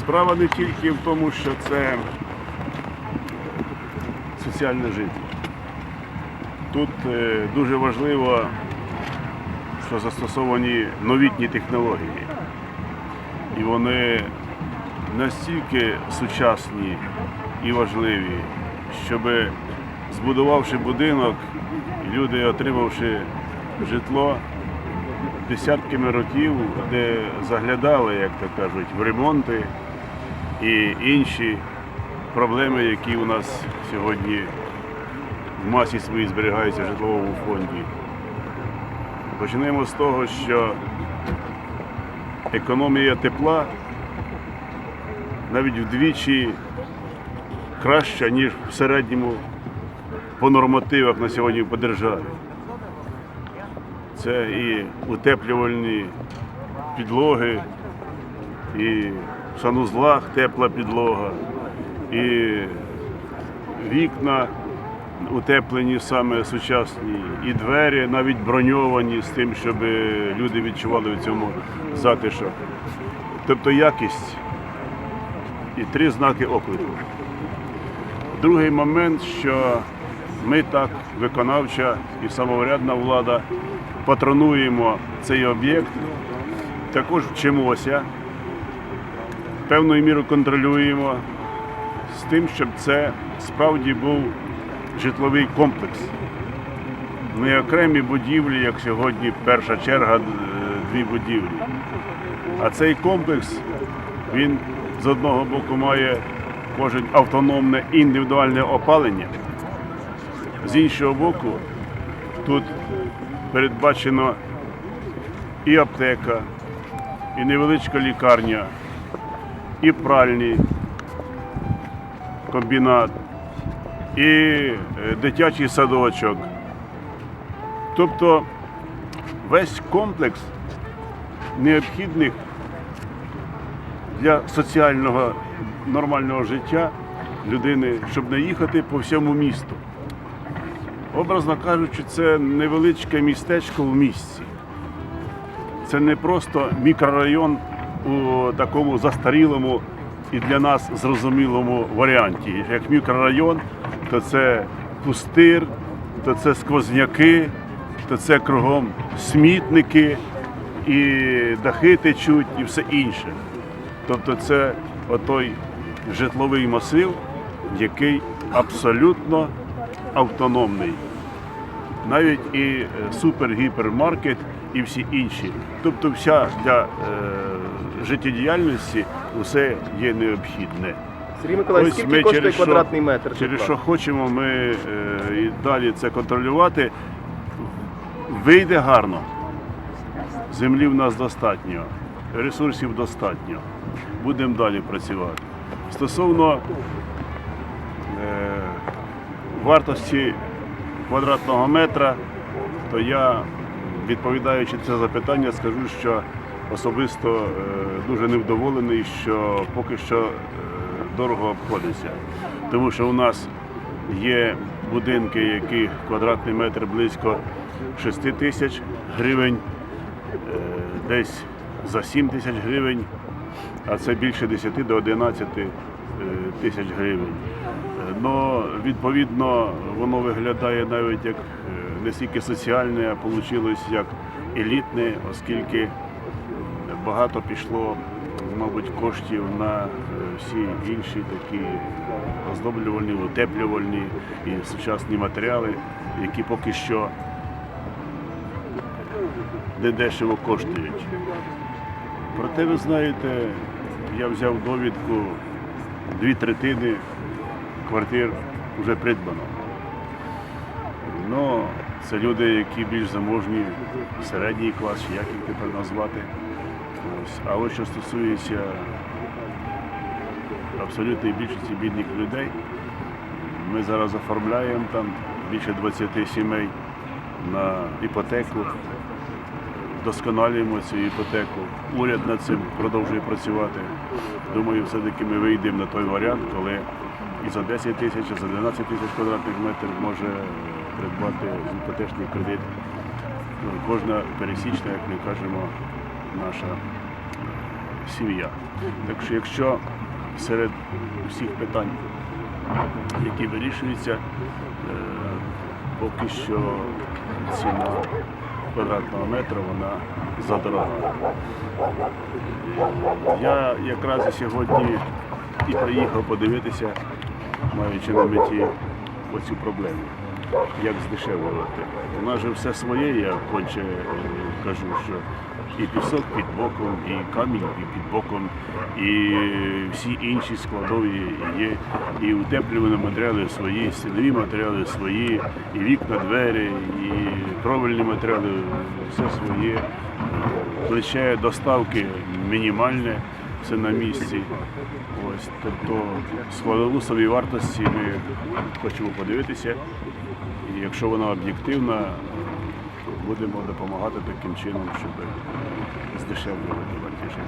Справа не тільки в тому, що це соціальне життя. Тут е, дуже важливо, що застосовані новітні технології. І вони настільки сучасні і важливі, щоб збудувавши будинок, люди, отримавши житло, десятками років, де заглядали, як то кажуть, в ремонти і інші проблеми, які у нас сьогодні в масі своїй зберігаються в житловому фонді. Почнемо з того, що економія тепла навіть вдвічі краща, ніж в середньому по нормативах на сьогодні по державі. Це і утеплювальні підлоги, і в санузлах тепла підлога, і вікна утеплені саме сучасні, і двері навіть броньовані з тим, щоб люди відчували в цьому затишок. Тобто якість і три знаки оклику. Другий момент, що ми так, виконавча і самоврядна влада, патронуємо цей об'єкт, також вчимося, певною мірою контролюємо з тим, щоб це справді був житловий комплекс. Не окремі будівлі, як сьогодні перша черга, е, дві будівлі. А цей комплекс, він з одного боку має кожен автономне індивідуальне опалення, з іншого боку, тут передбачено і аптека, і невеличка лікарня, і пральний комбінат, і е, дитячий садочок. Тобто весь комплекс необхідних для соціального нормального життя людини, щоб не їхати по всьому місту. Образно кажучи, це невеличке містечко в місті. Це не просто мікрорайон у такому застарілому і для нас зрозумілому варіанті. Як мікрорайон, то це пустир, то це сквозняки, то це кругом смітники, і дахи течуть, і все інше. Тобто це отой житловий масив, який абсолютно автономний. Навіть і супергіпермаркет, і всі інші. Тобто вся для е, життєдіяльності усе є необхідне. Сергій Миколаївич, Ось скільки ми коштує через що- квадратний метр? Через житла? що хочемо ми е, і далі це контролювати. Вийде гарно. Землі в нас достатньо, ресурсів достатньо. Будемо далі працювати. Стосовно е, вартості квадратного метра, то я, відповідаючи це запитання, скажу, що особисто е, дуже невдоволений, що поки що е, дорого обходиться. Тому що у нас є будинки, які квадратний метр близько 6 тисяч гривень, е, десь за 7 тисяч гривень, а це більше 10 до 11 е, тисяч гривень. Но відповідно воно виглядає навіть як не стільки соціальне, а вийшло як елітне, оскільки багато пішло, мабуть, коштів на е, всі інші такі оздоблювальні, утеплювальні і сучасні матеріали, які поки що недешево коштують. Проте, ви знаєте, я взяв довідку, дві третини квартир вже придбано. Ну, це люди, які більш заможні, середній клас, як їх тепер назвати. Ось. А ось що стосується абсолютної більшості бідних людей, ми зараз оформляємо там більше 20 сімей на іпотеку, вдосконалюємо цю іпотеку. Уряд над цим продовжує працювати. Думаю, все-таки ми вийдемо на той варіант, коли і за 10 тисяч, і за 12 тисяч квадратних метрів може придбати іпотечний кредит. Ну, Кожна пересічна, як ми кажемо, наша сім'я. Так що якщо серед всіх питань, які вирішуються, е, поки що ціна квадратного метра вона задорога. Я якраз і сьогодні і приїхав подивитися, маючи на меті оцю проблему, як здешевлювати. У нас же все своє, я конче е, кажу, що і пісок під боком, і камінь під боком, і всі інші складові є, і утеплювані матеріали свої, стінові матеріали свої, і вікна, двері, і кровельні матеріали, все своє. Плече доставки мінімальне, все на місці. Ось, тобто складову собі вартості ми хочемо подивитися. І якщо вона об'єктивна, будемо допомагати таким чином, щоб здешевлювати вартіше.